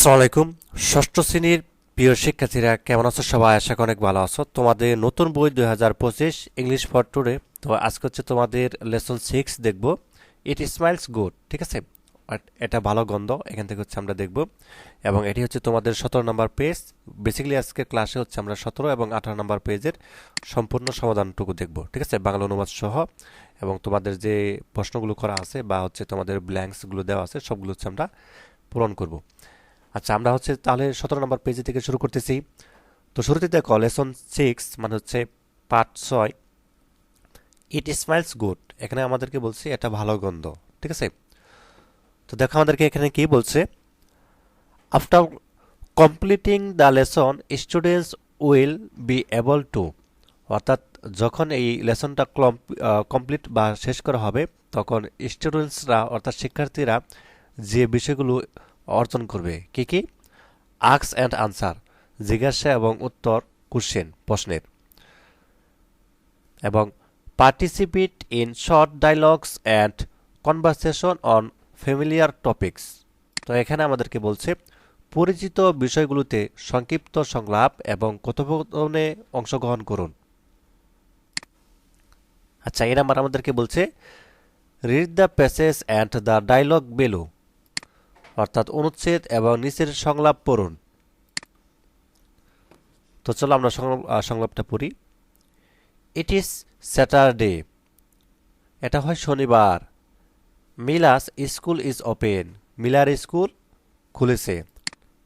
আসসালামু আলাইকুম। ষষ্ঠ শ্রেণির প্রিয় শিক্ষার্থীরা, কেমন আছো সবাই? আশা করি অনেক ভালো আছো। তোমাদের নতুন বই দুই হাজার পঁচিশ ইংলিশ ফর টুডে তো আজকে হচ্ছে তোমাদের লেসন সিক্স দেখব। ইট স্মাইলস গুড ঠিক আছে? এটা ভালো গন্ধ, এখান থেকে হচ্ছে আমরা দেখব। এবং এটি হচ্ছে তোমাদের সতেরো নম্বর পেজ বেসিক্যালি আজকে ক্লাসে হচ্ছে আমরা সতেরো এবং আঠারো নম্বর পেজের সম্পূর্ণ সমাধানটুকু দেখব, ঠিক আছে? বাংলা অনুবাদ সহ। এবং তোমাদের যে প্রশ্নগুলো করা আছে বা হচ্ছে তোমাদের ব্ল্যাঙ্কসগুলো দেওয়া আছে, সবগুলো হচ্ছে আমরা পূরণ করব। আচ্ছা আমরা হচ্ছে তাহলে সতেরো নম্বর পেজ থেকে শুরু করতেছি। তো শুরুতে দেখো লেসন সিক্স মানে হচ্ছে পার্ট ছয়। ইট স্মাইলস গুড এখানে আমাদেরকে বলছে এটা ভালো গন্ধ, ঠিক আছে? তো দেখো আমাদেরকে এখানে কি বলছে? After completing the lesson students will be able to অর্থাৎ যখন এই লেসনটা কমপ্লিট বা শেষ করা হবে, তখন স্টুডেন্টসরা অর্থাৎ শিক্ষার্থীরা যে বিষয়গুলো অর্জন করবে। কি কি? আক্স অ্যান্ড আনসার, জিজ্ঞাসা এবং উত্তর কোশ্চেন প্রশ্নের। এবং participate in short dialogues and conversation on familiar topics তো এখানে আমাদেরকে বলছে, পরিচিত বিষয়গুলোতে সংক্ষিপ্ত সংলাপ এবং কথোপকথনে অংশগ্রহণ করুন। আচ্ছা এর নাম্বার আমাদেরকে বলছে read the passage and the dialogue below অর্থাৎ অনুচ্ছেদ এবং নিচের সংলাপ পড়ুন। তো চলো আমরা সংলাপটা পড়ি। ইট ইজ স্যাটারডে এটা হয় শনিবার। মিলাস স্কুল ইজ ওপেন মিলার স্কুল খুলেছে।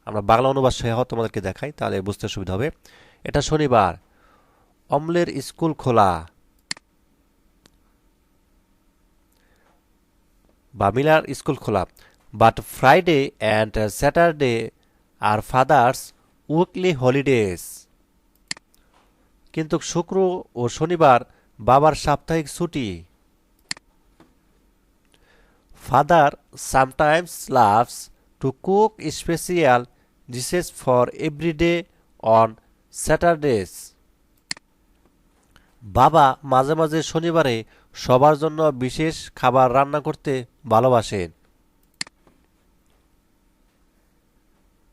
আমরা বাংলা অনুবাদ সহ তোমাদেরকে দেখাই, তাহলে বুঝতে সুবিধা হবে। এটা শনিবার। অমলের স্কুল খোলা। বা মিলার স্কুল খোলা। But Friday and Saturday are father's weekly holidays কিন্তু শুক্র ও শনিবার বাবার সাপ্তাহিক ছুটি। Father sometimes loves to cook special dishes for everyday on Saturdays বাবা মাঝে মাঝে শনিবারে সবার জন্য বিশেষ খাবার রান্না করতে ভালোবাসেন।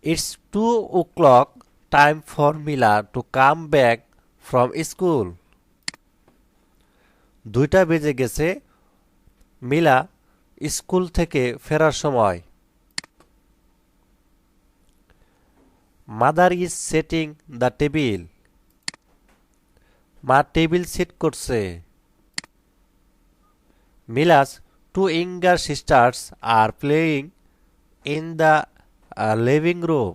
Two o'clock time for Mila to come back from school দুইটা বেজে গেছে মিলা স্কুল থেকে ফেরার সময়। Mother is setting the table. মা টেবিল সেট করছে। Mila's two younger sisters are playing in the living room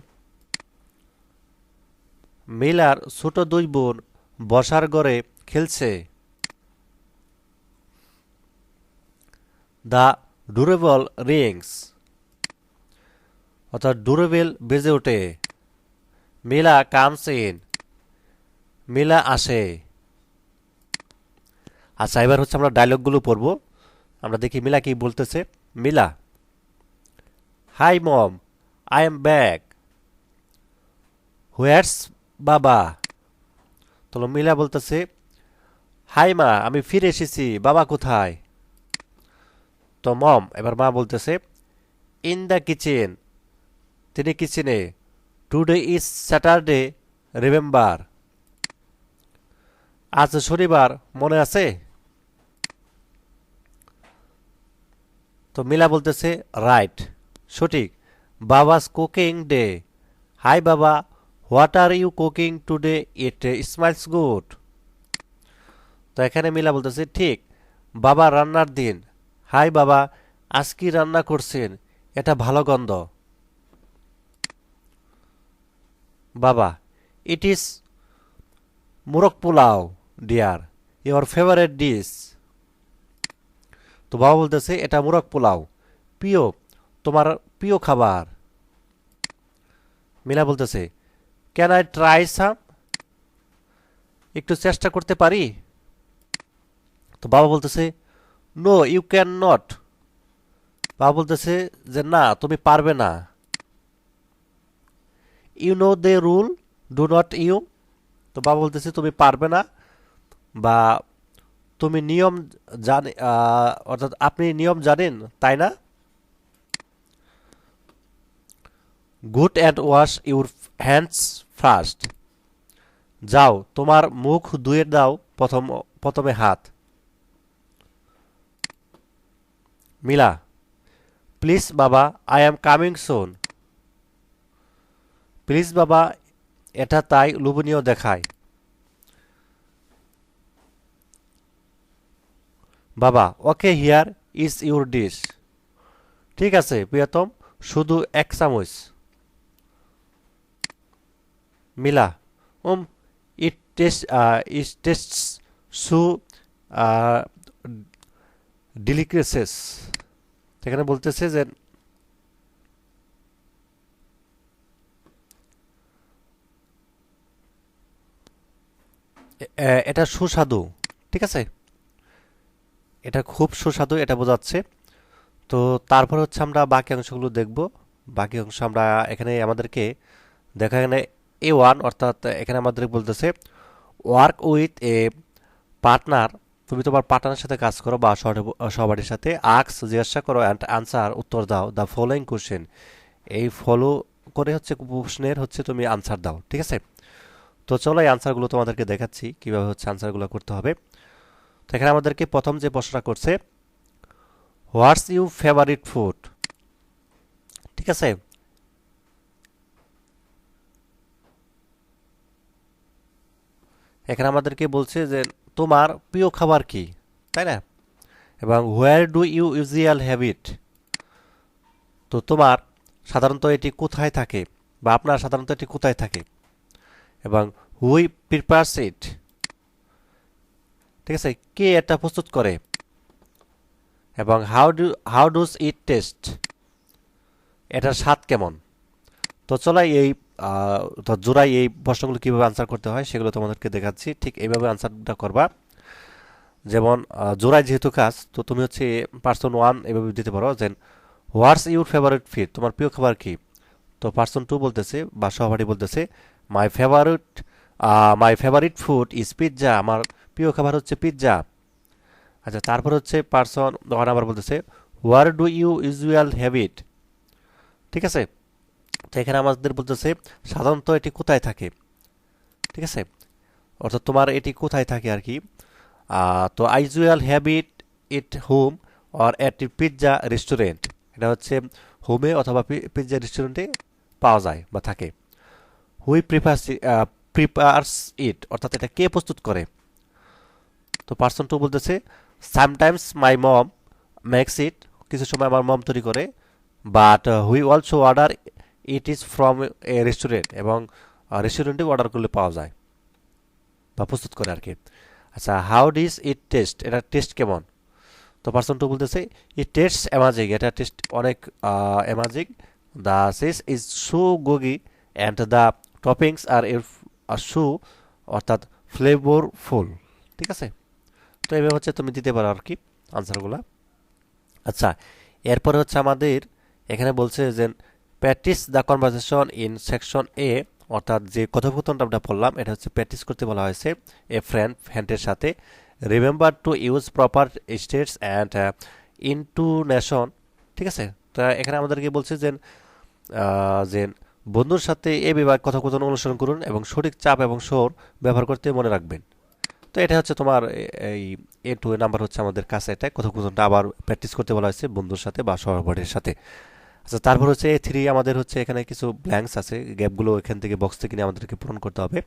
Miller ছোট দুই বোন বসার ঘরে খেলছে। The doorbell rings. অর্থাৎ ডুরেবেল বেজে ওঠে। মিলা কামস ইন মিলা আসে। আচ্ছা এবার হচ্ছে আমরা ডায়লগগুলো পড়ব। আমরা দেখি মিলা কি বলতেছে। Mila hi mom I am back where's baba তো মিলা বলতেছে, হাই মা, আমি ফিরে এসেছি। বাবা কোথায়? তো মম, এবার মা বলতেছে ইন দ্য কিচেন তিনি কিচেনে। টুডে ইজ স্যাটারডে রিমেম্বার আজ শনিবার, মনে আছে? তো মিলা বলতেছে রাইট সঠিক। Baba's cooking day hi baba what are you cooking today it smiles good তো এখানে মিলা বলতেছে, ঠিক, বাবা রান্নার দিন। হাই বাবা আজ কি রান্না করছেন? এটা ভালো গন্ধ। Baba it is murg pulao dear your favourite dish তো বাবা বলতেছে, এটা মুরগ পোলাও। প্রিয়, তোমার প্রিয় খাবার। মিলা বলতেছে ক্যান আই ট্রাই সাম একটু চেষ্টা করতে পারি? তো বাবা বলতেছে নো ইউ ক্যান নট বাবা বলতেছে যে, না, তুমি পারবে না। You know the rule do not you তো বাবা বলতেছে, তুমি পারবে না বা তুমি নিয়ম জানে অর্থাৎ আপনি নিয়ম জানেন, তাই না? Good and wash your hands first. যাও, তোমার মুখ ধুয়ে দাও প্রথম, প্রথমে হাত। মিলা, প্লিজ বাবা, I am coming soon. Please বাবা, এটা তাই লোভনীয় দেখায়। বাবা, okay here is your dish. ঠিক আছে, প্রিয়তম, শুধু এক চামচ। মিলা। উম ইট টেস্ট ইট টেস্ট সু ডিলিকেসেস এখানে বলতেছে যে এটা সুস্বাদু, ঠিক আছে? এটা খুব সুস্বাদু, এটা বোঝাচ্ছে। তো তারপর হচ্ছে আমরা বাকি অংশগুলো দেখব। বাকি অংশ আমরা এখানে আমাদেরকে দেখা এখানে এ ওয়ান অর্থাৎ এখানে আমাদের বলতেছে ওয়ার্ক উইথ এ পার্টনার তুমি তোমার পার্টনারের সাথে কাজ করো বা সহ- সহপাঠীর সাথে আক্স জিজ্ঞাসা করো অ্যান্ড আনসার উত্তর দাও দ্য ফলোয়িং কোশ্চেন এই ফলো করে হচ্ছে প্রশ্নের হচ্ছে তুমি আনসার দাও, ঠিক আছে? তো চলো এই আনসারগুলো তোমাদেরকে দেখাচ্ছি, কীভাবে হচ্ছে আনসারগুলো করতে হবে। তো এখানে আমাদেরকে প্রথম যে প্রশ্নটা করছে হোয়াটস ইউ ফেভারিট ফুড ঠিক আছে? এখানে আমাদেরকে বলছে যে, তোমার প্রিয় খাবার কি? তাই না? এবং where do you usual habit তো তোমার সাধারণত এটি কোথায় থাকে? বা আপনার সাধারণত এটি কোথায় থাকে? এবং হুই প্রিপারস ইট ঠিক আছে? কে এটা প্রস্তুত করে? এবং how do how does it taste এটার স্বাদ কেমন? তো চলাই এই জোড়াই এই প্রশ্নগুলো কীভাবে আনসার করতে হয় সেগুলো তোমাদেরকে দেখাচ্ছি। ঠিক এইভাবে আনসারটা করবা। যেমন জোড়ায় যেহেতু কাজ, তো তুমি হচ্ছে পার্সন ওয়ান এভাবে দিতে পারো যে হোয়াটস ইউর ফেভারিট ফিড তোমার প্রিয় খাবার কি? তো পার্সন টু বলতেছে বা সহপাঠী বলতেছে my favourite my favourite food is pizza আমার প্রিয় খাবার হচ্ছে পিৎজা আচ্ছা তারপর হচ্ছে পার্সন ওয়ান আবার বলতেছে where do you usual habit ঠিক আছে? এখানে আমাদের বলতেছে, সাধারণত এটি কোথায় থাকে? ঠিক আছে? অর্থাৎ তোমার এটি কোথায় থাকে আর কি? তো I usual habit eat home or at pizza restaurant. এটা হচ্ছে হোমে অথবা পিৎজা রেস্টুরেন্টে পাওয়া যায় বা থাকে। হুই প্রিফার্স প্রিপার্স ইট অর্থাৎ এটা কে প্রস্তুত করে? তো পার্সন টু বলতেছে sometimes my mom makes it কিছু সময় আমার মম তৈরি করে। But we also order it is from a restaurant এবং রেস্টুরেন্টে অর্ডার করলে পাওয়া যায়। বা প্রস্তুত করে আর কি। আচ্ছা হাউ ডিজ ইট টেস্ট এটা টেস্ট কেমন? তো পার্সন টু বলতেছে ইট টেস্ট অ্যামাজিং এটা টেস্ট অনেক amazing the cheese is so gooey and the toppings are এর সু অর্থাৎ ফ্লেভারফুল ঠিক আছে? তো এভাবে হচ্ছে তুমি দিতে পারো আর কি আনসারগুলো আচ্ছা এরপরে হচ্ছে আমাদের এখানে বলছে যে practice the conversation in section A অর্থাৎ যে কথোপকথনটা আমরা পড়লাম, এটা হচ্ছে প্র্যাকটিস করতে বলা হয়েছে এ ফ্রেন্ড ফ্রেন্ডের সাথে। Remember to use proper states and intonation ঠিক আছে? তো এখানে আমাদেরকে বলছে যে যে বন্ধুর সাথে এ বিভাগ কথোপকথন অনুসরণ করুন এবং সঠিক চাপ এবং সোর ব্যবহার করতে মনে রাখবেন। তো এটা হচ্ছে তোমার এই এ টু এ নাম্বার হচ্ছে আমাদের কাছে। এটা কথোপকথনটা আবার প্র্যাকটিস করতে বলা হয়েছে বন্ধুর সাথে বা সহপাঠীর সাথে। আচ্ছা তারপর হচ্ছে এ থ্রি আমাদের হচ্ছে এখানে কিছু ব্ল্যাঙ্কস আছে। গ্যাপগুলো এখান থেকে বক্স থেকে নিয়ে আমাদেরকে পূরণ করতে হবে।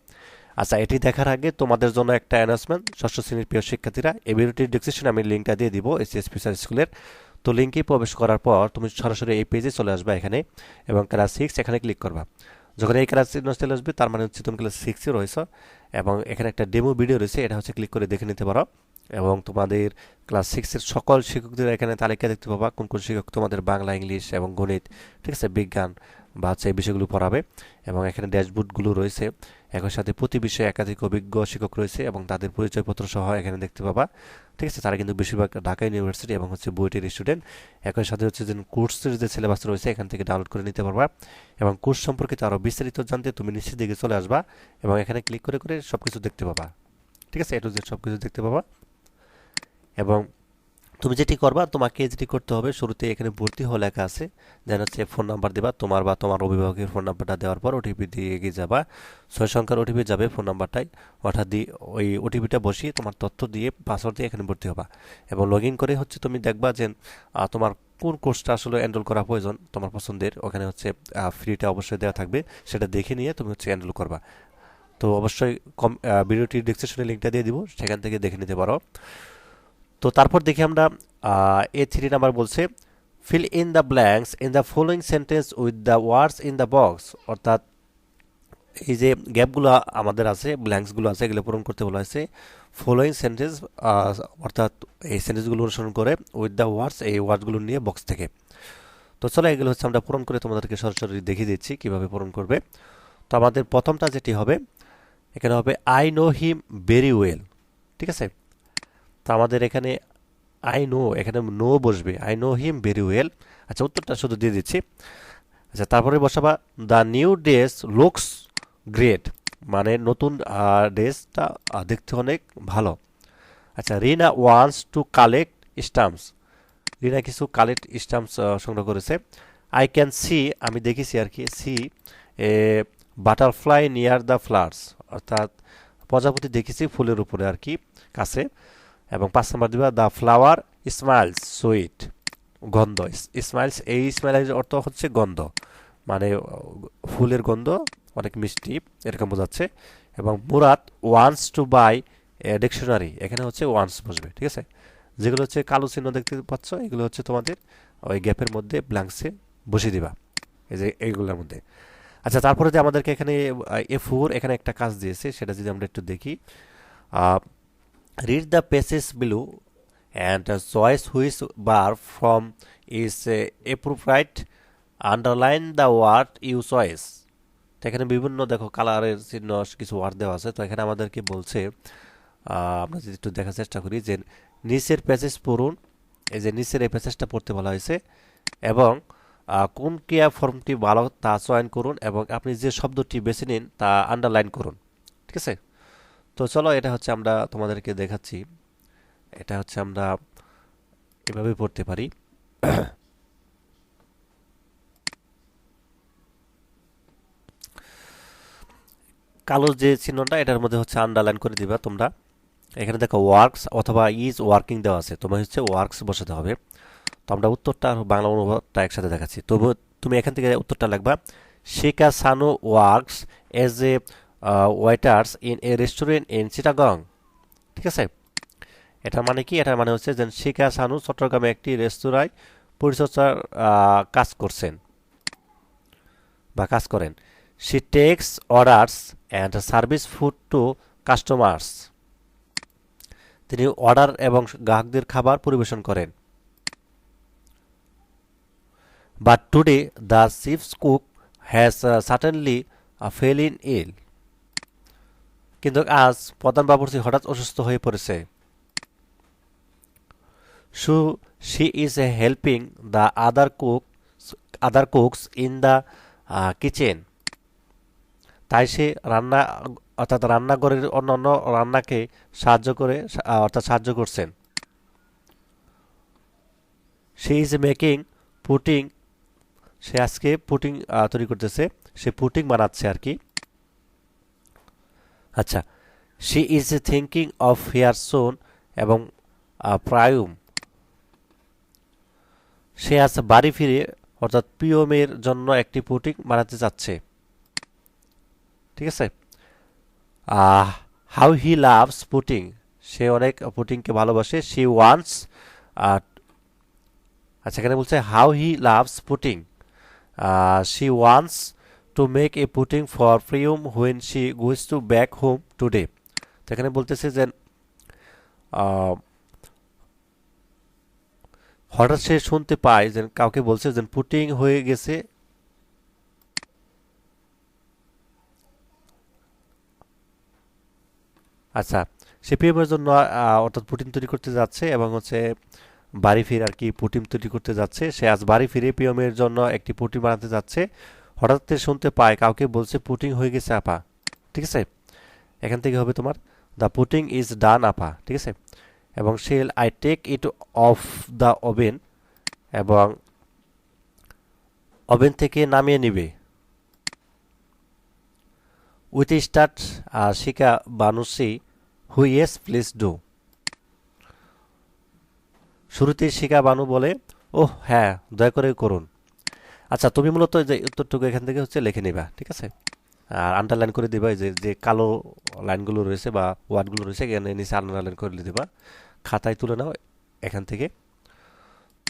আচ্ছা এটি দেখার আগে তোমাদের জন্য একটা অ্যানাউন্সমেন্ট ষষ্ঠ শ্রেণির প্রিয় শিক্ষার্থীরা ভিডিওটির ডিসক্রিপশনে আমি লিঙ্কটা দিয়ে দিব এসিএস ফিচার স্কুলের তো লিঙ্কে প্রবেশ করার পর তুমি সরাসরি এই পেজে চলে আসবে এখানে এবং ক্লাস সিক্স এখানে ক্লিক করবা। যখন এই ক্লাস চিহ্ন চলে আসবে, তার মানে হচ্ছে তুমি ক্লাস সিক্সে রয়েছো এবং এখানে একটা ডেমো ভিডিও রয়েছে, এটা হচ্ছে ক্লিক করে দেখে নিতে পারো। এবং তোমাদের ক্লাস সিক্সের সকল শিক্ষকদের এখানে তালিকা দেখতে পাবা কোন কোন শিক্ষক তোমাদের বাংলা, ইংলিশ এবং গণিত, ঠিক আছে, বিজ্ঞান বা হচ্ছে এই বিষয়গুলো পড়াবে এবং এখানে ড্যাশবোর্ডগুলো রয়েছে। একই সাথে প্রতি বিষয়ে একাধিক অভিজ্ঞ শিক্ষক রয়েছে এবং তাদের পরিচয়পত্র সহ এখানে দেখতে পাবা। ঠিক আছে, তারা কিন্তু বেশিরভাগ ঢাকা ইউনিভার্সিটি এবং হচ্ছে বুয়েটের স্টুডেন্ট একই সাথে হচ্ছে যে কোর্সের যে সিলেবাস রয়েছে এখান থেকে ডাউনলোড করে নিতে পারবা এবং কোর্স সম্পর্কিত আরও বিস্তারিত জানতে তুমি নিচের দিকে চলে আসবা এবং এখানে ক্লিক করে করে সব কিছু দেখতে পাবা। ঠিক আছে এটু যে সব কিছু দেখতে পাবা। এবং তুমি যেটি করবা, তোমাকে যেটি করতে হবে, শুরুতে এখানে ভর্তি হওয়া লেখা আছে, যেন হচ্ছে ফোন নাম্বার দেবা, তোমার বা তোমার অভিভাবকের ফোন নাম্বারটা দেওয়ার পর ওটিপি দিয়ে এগিয়ে যাবা। ছয় সংখ্যার ওটিপি যাবে ফোন নাম্বারটাই অর্থাৎ দিয়ে ওই ওটিপিটা বসিয়ে তোমার তথ্য দিয়ে পাসওয়ার্ড দিয়ে এখানে ভর্তি হবা। এবং লগ ইন করে হচ্ছে তুমি দেখবা যে তোমার কোন কোর্সটা আসলে এনরোল করা প্রয়োজন, তোমার পছন্দের, ওখানে হচ্ছে ফ্রিটা অবশ্যই দেওয়া থাকবে, সেটা দেখে নিয়ে তুমি হচ্ছে এনরোল করবা। তো অবশ্যই কম ভিডিওটির ডিসক্রিপশনে লিঙ্কটা দিয়ে দিব, সেখান থেকে দেখে নিতে পারো। তো তারপর দেখি আমরা এ থ্রি নাম্বার বলছে fill in the blanks in the following sentence with the words in the box অর্থাৎ এই যে গ্যাপগুলো আমাদের আছে ব্ল্যাঙ্কসগুলো আছে, এগুলো পূরণ করতে বলা হয়েছে। ফলোয়িং সেন্টেন্স অর্থাৎ এই সেন্টেন্সগুলো অনুসরণ করে উইথ দ্য ওয়ার্ডস এই ওয়ার্ডসগুলো নিয়ে বক্স থেকে। তো চলো এগুলো হচ্ছে আমরা পূরণ করে তোমাদেরকে সরাসরি দেখিয়ে দিচ্ছি কীভাবে পূরণ করবে। তো আমাদের প্রথমটা যেটি হবে, এখানে হবে I know him very well ঠিক আছে? তো আমাদের এখানে আই নো এখানে নো বসবে। I know him very well আচ্ছা উত্তরটা শুধু দিয়ে দিচ্ছি। আচ্ছা তারপরে বসাবা the new dress looks great মানে নতুন ড্রেসটা দেখতে অনেক ভালো। আচ্ছা Rina wants to collect stamps Rina কিছু কালেক্ট স্টাম্পস সংগ্রহ করেছে। আই ক্যান সি আমি দেখেছি আর কি see a butterfly near the flowers অর্থাৎ প্রজাপতি দেখেছি ফুলের উপরে আর কি, কাছে। এবং পাঁচ নম্বর দিবা দ্য ফ্লাওয়ার স্মাইলস সুইট গন্ধ স্মাইলস এই স্মাইলের অর্থ হচ্ছে গন্ধ। মানে ফুলের গন্ধ, অনেক মিষ্টি, এরকম বোঝাচ্ছে। এবং Murad wants to buy dictionary এখানে হচ্ছে ওয়ান্স বসবে, ঠিক আছে? যেগুলো হচ্ছে কালো চিহ্ন দেখতে পাচ্ছ, এগুলো হচ্ছে তোমাদের ওই গ্যাপের মধ্যে ব্ল্যাঙ্কসে বসিয়ে দিবা, এই যে এইগুলোর মধ্যে। আচ্ছা তারপরে যে আমাদেরকে এখানে, এ ফোর এখানে একটা কাজ দিয়েছে, সেটা যদি আমরা একটু দেখি read the passages below and choice which bar from is uh, appropriate underline the word you choice. তো এখানে বিভিন্ন দেখো কালারের চিহ্ন কিছু ওয়ার্ড দেওয়া আছে। তো এখানে আমাদেরকে বলছে আমরা যদি একটু দেখার চেষ্টা করি যে নিচের প্যাসেজ পড়ুন। এই যে নিচের এই প্যাসেজটা পড়তে বলা হয়েছে। এবং কোন ক্রিয়া ফর্মটি ভালো তা চয়ন করুন এবং আপনি যে শব্দটি বেছে নিন তা আন্ডারলাইন করুন। ঠিক আছে? তো চলো, এটা হচ্ছে আমরা তোমাদেরকে দেখাচ্ছি। এটা হচ্ছে আমরা এভাবে পড়তে পারি। কালো যে চিহ্নটা, এটার মধ্যে হচ্ছে আন্ডারলাইন করে দিবা তোমরা। এখানে দেখো ওয়ার্কস অথবা ইজ ওয়ার্কিং দেওয়া আছে। তোমার হচ্ছে ওয়ার্কস বসাতে হবে। তো আমরা উত্তরটা আর বাংলা অনুবাদটা একসাথে দেখাচ্ছি। তবু তুমি এখান থেকে উত্তরটা লিখবা শেখা সানো works as a waiters in a restaurant in Chittagong ঠিক আছে? এটার মানে কি? এটার মানে হচ্ছে যে শিখা সানু চট্টগ্রামে একটি রেস্তোরাঁয় পরিচর্যার কাজ করছেন বা কাজ করেন। She takes orders and service food to customers তিনি অর্ডার এবং গ্রাহকদের খাবার পরিবেশন করেন। But today the chiefs cook has certainly fell in ill কিন্তু আজ প্রধান বাবুর্চি হঠাৎ অসুস্থ হয়ে পড়েছে। So she is a helping the other cook, other cooks in the kitchen. তাই সে রান্না, অর্থাৎ রান্নাঘরের অন্যান্য রান্নাকে সাহায্য করে অর্থাৎ সাহায্য করছেন। সে ইজ মেকিং পুটিং, সে আজকে পুটিং তৈরি করতেছে। সে পুটিং বানাচ্ছে আর কি। আচ্ছা she is thinking of her son এবং প্রায়ুম। সে আজ বাড়ি ফিরে, অর্থাৎ পিওমের জন্য একটি পুটিং বানাতে চাচ্ছে ঠিক আছে? হাউ হি লাভস পুটিং সে অনেক পুটিংকে ভালোবাসে। শি ওয়ান্টস আচ্ছা এখানে বলছে how he loves pudding she wants to make a pudding for Priyam when she goes to back home today তো এখানে বলতেছে যে হঠাৎ সে শুনতে পায় যে কাউকে বলছে যে পুটিং হয়ে গেছে। আচ্ছা সে প্রিয়মের জন্য অর্থাৎ পুটিন তৈরি করতে যাচ্ছে এবং হচ্ছে বাড়ি ফিরে আর কি পুটিন তৈরি করতে যাচ্ছে। সে আজ বাড়ি ফিরে প্রিয়মের জন্য একটি পুটিন বানাতে যাচ্ছে। হঠাৎ শুনতে পায়, কাউকে বলছে পুটিং হয়ে গেছে, আপা। ঠিক আছে? এখান থেকে হবে তোমার দ্য পুটিং ইজ ডান আপা। ঠিক আছে? এবং shall I take it off the oven এবং ওভেন থেকে নামিয়ে নিবে। উইথ স্টার্ট শিকা বানুসি হু ইয়েস প্লিজ ডু শুরুতে শিকা বানু বলে ও হ্যাঁ দয়া করে করুন। আচ্ছা তুমি মূলত যে উত্তরটুকু এখান থেকে হচ্ছে লিখে নিবা, ঠিক আছে? আর আন্ডারলাইন করে দিবা যে যে কালো লাইনগুলো রয়েছে বা ওয়ার্ডগুলো রয়েছে, এখানে নিচে আন্ডারলাইন করে দিবা। খাতায় তুলে নাও এখান থেকে।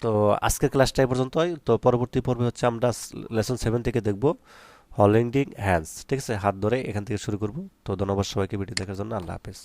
তো আজকের ক্লাসটা এই পর্যন্তই। তো পরবর্তী পর্বে হচ্ছে আমরা লেসন সেভেন থেকে দেখব হলিংডিং হ্যান্ডস ঠিক আছে? হাত ধরে এখান থেকে শুরু করব। তো ধন্যবাদ সবাইকে ভিডিও দেখার জন্য। আল্লাহ হাফেজ।